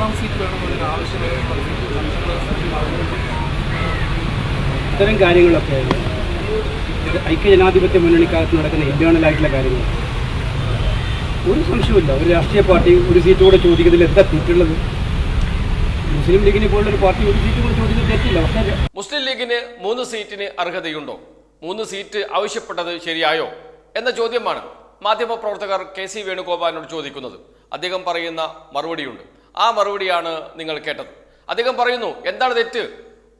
മൂന്നാം സീറ്റ് വേണമെന്നൊരു ആവശ്യം ഇത്തരം കാര്യങ്ങളൊക്കെ ഇത് ഐക്യജനാധിപത്യ മുന്നണിക്കകത്ത് നടക്കുന്ന ഇന്റേണലായിട്ടുള്ള കാര്യങ്ങൾ. ഒരു സംശയമില്ല ഒരു രാഷ്ട്രീയ പാർട്ടി ഒരു സീറ്റ് കൂടെ ചോദിക്കുന്നതിൽ എന്താ തെറ്റുള്ളത്? മുസ്ലിം ലീഗിനെ പോലുള്ള ഒരു പാർട്ടി ഒരു സീറ്റ് കൂടെ ചോദിക്കുന്നത് തെറ്റില്ല. പക്ഷേ മുസ്ലിം ലീഗിന് മൂന്ന് സീറ്റിന് അർഹതയുണ്ടോ? മൂന്ന് സീറ്റ് ആവശ്യപ്പെട്ടത് ശരിയായോ? എന്ന ചോദ്യമാണ് മാധ്യമപ്രവർത്തകർ കെ സി വേണുഗോപാലിനോട് ചോദിക്കുന്നത്. അദ്ദേഹം പറയുന്ന മറുപടിയുണ്ട്. ആ മറുപടിയാണ് നിങ്ങൾ കേട്ടത്. അദ്ദേഹം പറയുന്നു എന്താണ് തെറ്റ്?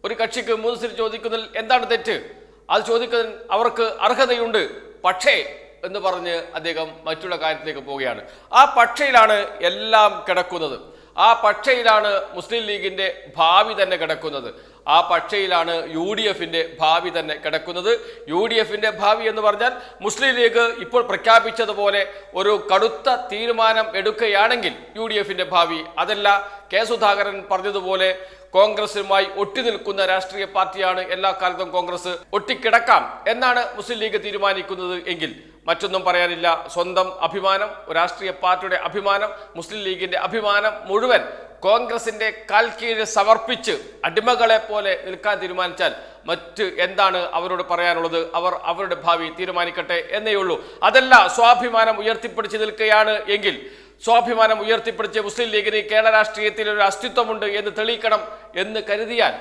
ഒരു കക്ഷിക്ക് മൂന്ന് സീറ്റ് ചോദിക്കുന്നതിൽ എന്താണ് തെറ്റ്? അത് ചോദിക്കാൻ അവർക്ക് അർഹതയുണ്ട്. പക്ഷേ എന്ന് പറഞ്ഞ് അദ്ദേഹം മറ്റുള്ള കാര്യത്തിലേക്ക് പോവുകയാണ്. ആ പക്ഷയിലാണ് എല്ലാം കിടക്കുന്നത്. ആ പക്ഷയിലാണ് മുസ്ലിം ലീഗിന്റെ ഭാവി തന്നെ കിടക്കുന്നത്. ആ പക്ഷയിലാണ് യു ഡി എഫിന്റെ ഭാവി തന്നെ കിടക്കുന്നത്. യു ഡി എഫിന്റെ ഭാവി എന്ന് പറഞ്ഞാൽ മുസ്ലിം ലീഗ് ഇപ്പോൾ പ്രഖ്യാപിച്ചതുപോലെ ഒരു കടുത്ത തീരുമാനം എടുക്കുകയാണെങ്കിൽ യു ഡി എഫിന്റെ ഭാവി അതല്ല. കെ സുധാകരൻ പറഞ്ഞതുപോലെ കോൺഗ്രസുമായി ഒട്ടിനിൽക്കുന്ന രാഷ്ട്രീയ പാർട്ടിയാണ് എല്ലാ കാലത്തും കോൺഗ്രസ് ഒട്ടിക്കിടക്കാം എന്നാണ് മുസ്ലിം ലീഗ് തീരുമാനിക്കുന്നത് എങ്കിൽ. മറ്റൊന്നും പറയാനില്ല. സ്വന്തം അഭിമാനം രാഷ്ട്രീയ പാർട്ടിയുടെ അഭിമാനം മുസ്ലിം ലീഗിന്റെ അഭിമാനം മുഴുവൻ കോൺഗ്രസിന്റെ കാൽ കീഴിൽ സമർപ്പിച്ച് അടിമകളെ പോലെ നിൽക്കാൻ തീരുമാനിച്ചാൽ മറ്റ് എന്താണ് അവരോട് പറയാനുള്ളത്? അവർ അവരുടെ ഭാവി തീരുമാനിക്കട്ടെ എന്നേ ഉള്ളൂ. അതല്ല സ്വാഭിമാനം ഉയർത്തിപ്പിടിച്ച് നിൽക്കുകയാണ് എങ്കിൽ സ്വാഭിമാനം ഉയർത്തിപ്പിടിച്ച് മുസ്ലിം ലീഗിന് കേരള രാഷ്ട്രീയത്തിൽ ഒരു അസ്തിത്വമുണ്ട് എന്ന് തെളിയിക്കണം എന്ന് കരുതിയാൽ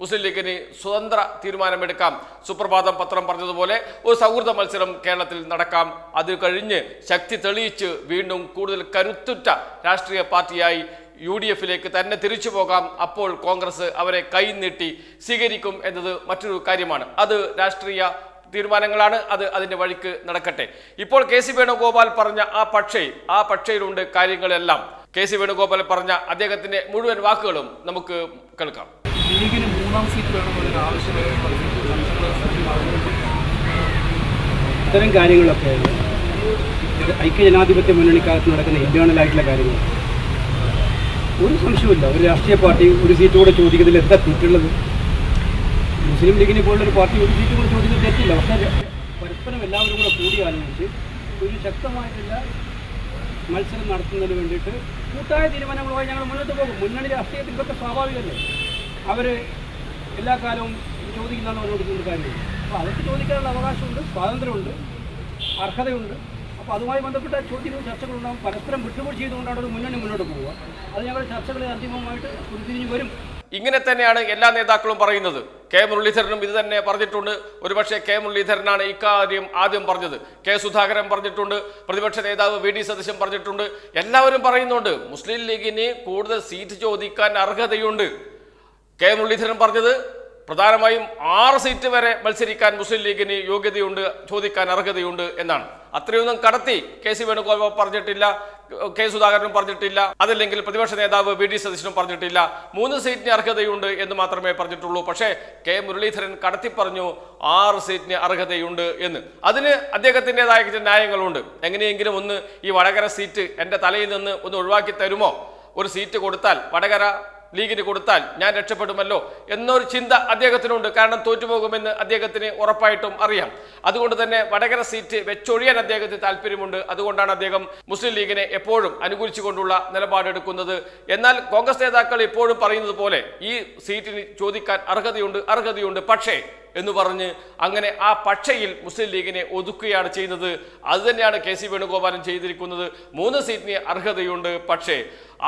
മുസ്ലിം ലീഗിന് സ്വതന്ത്ര തീരുമാനമെടുക്കാം. സുപ്രഭാതം പത്രം പറഞ്ഞതുപോലെ ഒരു സൗഹൃദ മത്സരം കേരളത്തിൽ നടക്കാം. അത് കഴിഞ്ഞ് ശക്തി തെളിയിച്ച് വീണ്ടും കൂടുതൽ കരുത്തുറ്റ രാഷ്ട്രീയ പാർട്ടിയായി യു ഡി എഫിലേക്ക് തന്നെ തിരിച്ചു പോകാം. അപ്പോൾ കോൺഗ്രസ് അവരെ കൈനീട്ടി സ്വീകരിക്കും എന്നത് മറ്റൊരു കാര്യമാണ്. അത് രാഷ്ട്രീയ തീരുമാനങ്ങളാണ്. അത് അതിന്റെ വഴിക്ക് നടക്കട്ടെ. ഇപ്പോൾ കെ സി വേണുഗോപാൽ പറഞ്ഞ ആ പക്ഷേ ആ പക്ഷയിലുണ്ട് കാര്യങ്ങളെല്ലാം. കെ സി വേണുഗോപാൽ പറഞ്ഞ അദ്ദേഹത്തിന്റെ മുഴുവൻ വാക്കുകളും നമുക്ക് കേൾക്കാം. ലീഗിന് മൂന്നാം സീറ്റ് വേണമെന്നൊരു ആവശ്യം ഇത്തരം കാര്യങ്ങളൊക്കെ ഐക്യ ജനാധിപത്യ മുന്നണിക്കകത്ത് നടക്കുന്ന ഇന്റേണൽ ആയിട്ടുള്ള കാര്യങ്ങൾ ഒരു സംശയമില്ല ഒരു രാഷ്ട്രീയ പാർട്ടി ഒരു സീറ്റ് കൂടെ ചോദിക്കുന്നതിൽ എന്താ തെറ്റുള്ളത്? മുസ്ലിം ലീഗിനെ പോലുള്ള ഒരു പാർട്ടി ഒരു സീറ്റ് കൂടെ ചോദിക്കുന്നത് തെറ്റില്ല. പക്ഷേ പരസ്പരം എല്ലാവരും കൂടെ കൂടി ആലോചിച്ച് ഒരു ശക്തമായിട്ടുള്ള മത്സരം നടത്തുന്നതിന് വേണ്ടിയിട്ട് കൂട്ടായ തീരുമാനങ്ങളുമായി ഞങ്ങൾ മുന്നോട്ട് പോകും. മുന്നണി രാഷ്ട്രീയത്തിൽ ഇതൊക്കെ സ്വാഭാവികമല്ലേ? അവർ എല്ലാ കാലവും ചോദിക്കുന്നതാണ് അവരോട് കാര്യമില്ല അപ്പോൾ അവർക്ക് ചോദിക്കാനുള്ള അവകാശമുണ്ട് സ്വാതന്ത്ര്യമുണ്ട് അർഹതയുണ്ട്. അപ്പോൾ അതുമായി ബന്ധപ്പെട്ട ചോദ്യങ്ങളും ചർച്ചകളുണ്ടാകും പരസ്പരം വിട്ടുപോയി ചെയ്തുകൊണ്ടാണ് ഒരു മുന്നണി മുന്നോട്ട് പോവുക. അത് ഞങ്ങൾ ചർച്ചകളെ അന്തിമമായിട്ട് ഉരുത്തിരിഞ്ഞ് വരും. ഇങ്ങനെ തന്നെയാണ് എല്ലാ നേതാക്കളും പറയുന്നത്. കെ മുരളീധരനും ഇത് തന്നെ പറഞ്ഞിട്ടുണ്ട്. ഒരുപക്ഷെ കെ മുരളീധരനാണ് ഇക്കാര്യം ആദ്യം പറഞ്ഞത്. കെ സുധാകരൻ പറഞ്ഞിട്ടുണ്ട്. പ്രതിപക്ഷ നേതാവ് വി ഡി സതീശൻ പറഞ്ഞിട്ടുണ്ട്. എല്ലാവരും പറയുന്നുണ്ട്. മുസ്ലിം ലീഗിന് കൂടുതൽ സീറ്റ് ചോദിക്കാൻ അർഹതയുണ്ട്. കെ മുരളീധരൻ പറഞ്ഞത് പ്രധാനമായും ആറ് സീറ്റ് വരെ മത്സരിക്കാൻ മുസ്ലിം ലീഗിന് യോഗ്യതയുണ്ട് ചോദിക്കാൻ അർഹതയുണ്ട് എന്നാണ്. അത്രയൊന്നും കടത്തി കെ സി വേണുഗോപാൽ പറഞ്ഞിട്ടില്ല കെ സുധാകരനും പറഞ്ഞിട്ടില്ല അതല്ലെങ്കിൽ പ്രതിപക്ഷ നേതാവ് വി ഡി സതീശനും പറഞ്ഞിട്ടില്ല. മൂന്ന് സീറ്റിന് അർഹതയുണ്ട് എന്ന് മാത്രമേ പറഞ്ഞിട്ടുള്ളൂ. പക്ഷേ കെ മുരളീധരൻ കടത്തി പറഞ്ഞു ആറ് സീറ്റിന് അർഹതയുണ്ട് എന്ന്. അതിന് അദ്ദേഹത്തിന്റെതായ ന്യായങ്ങളുണ്ട്. എങ്ങനെയെങ്കിലും ഒന്ന് ഈ വടകര സീറ്റ് എന്റെ തലയിൽ നിന്ന് ഒന്ന് ഒഴിവാക്കി തരുമോ? ഒരു സീറ്റ് കൊടുത്താൽ വടകര ലീഗിന് കൊടുത്താൽ ഞാൻ രക്ഷപ്പെടുമല്ലോ എന്നൊരു ചിന്ത അദ്ദേഹത്തിനുണ്ട്. കാരണം തോറ്റുപോകുമെന്ന് അദ്ദേഹത്തിന് ഉറപ്പായിട്ടും അറിയാം. അതുകൊണ്ട് തന്നെ വടകര സീറ്റ് വെച്ചൊഴിയാൻ അദ്ദേഹത്തിന് താല്പര്യമുണ്ട്. അതുകൊണ്ടാണ് അദ്ദേഹം മുസ്ലിം ലീഗിനെ എപ്പോഴും അനുകൂലിച്ചുകൊണ്ടുള്ള നിലപാടെടുക്കുന്നത്. എന്നാൽ കോൺഗ്രസ് നേതാക്കൾ എപ്പോഴും പറയുന്നത് പോലെ ഈ സീറ്റിന് ചോദിക്കാൻ അർഹതയുണ്ട് അർഹതയുണ്ട്. പക്ഷേ എന്ന് പറഞ്ഞ് അങ്ങനെ ആ പക്ഷയിൽ മുസ്ലിം ലീഗിനെ ഒതുക്കുകയാണ് ചെയ്യുന്നത്. അതുതന്നെയാണ് കെ സി വേണുഗോപാലൻ ചെയ്തിരിക്കുന്നത്. മൂന്ന് സീറ്റിന് അർഹതയുണ്ട് പക്ഷേ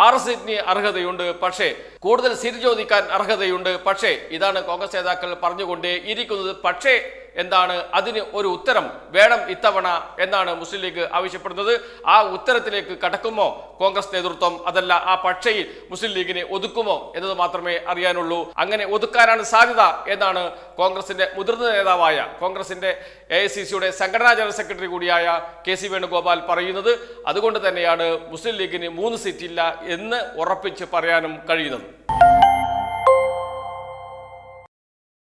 ആറ് സീറ്റിന് അർഹതയുണ്ട് പക്ഷേ കൂടുതൽ സീറ്റ് ചോദിക്കാൻ അർഹതയുണ്ട് പക്ഷേ ഇതാണ് കോൺഗ്രസ് നേതാക്കൾ പറഞ്ഞുകൊണ്ടേ ഇരിക്കുന്നത് പക്ഷേ എന്താണ് അതിന് ഒരു ഉത്തരം വേണം ഇത്തവണ എന്നാണ് മുസ്ലിം ലീഗ് ആവശ്യപ്പെടുന്നത്. ആ ഉത്തരത്തിലേക്ക് കടക്കുമോ? കോൺഗ്രസ് നേതൃത്വം അതല്ല ആ പക്ഷയിൽ മുസ്ലിം ലീഗിനെ ഒതുക്കുമോ എന്നത് മാത്രമേ അറിയാനുള്ളൂ. അങ്ങനെ ഒതുക്കാനാണ് സാധ്യത എന്നാണ് കോൺഗ്രസിന്റെ മുതിർന്ന നേതാവായ കോൺഗ്രസിന്റെ എ ഐ സി സിയുടെ സംഘടനാ ജനറൽ സെക്രട്ടറി കൂടിയായ കെ സി വേണുഗോപാൽ പറയുന്നത് അതുകൊണ്ട് തന്നെയാണ് മുസ്ലിം ലീഗിന് മൂന്ന് സീറ്റില്ല എന്ന് ഉറപ്പിച്ച് പറയാനും കഴിയുന്നത്.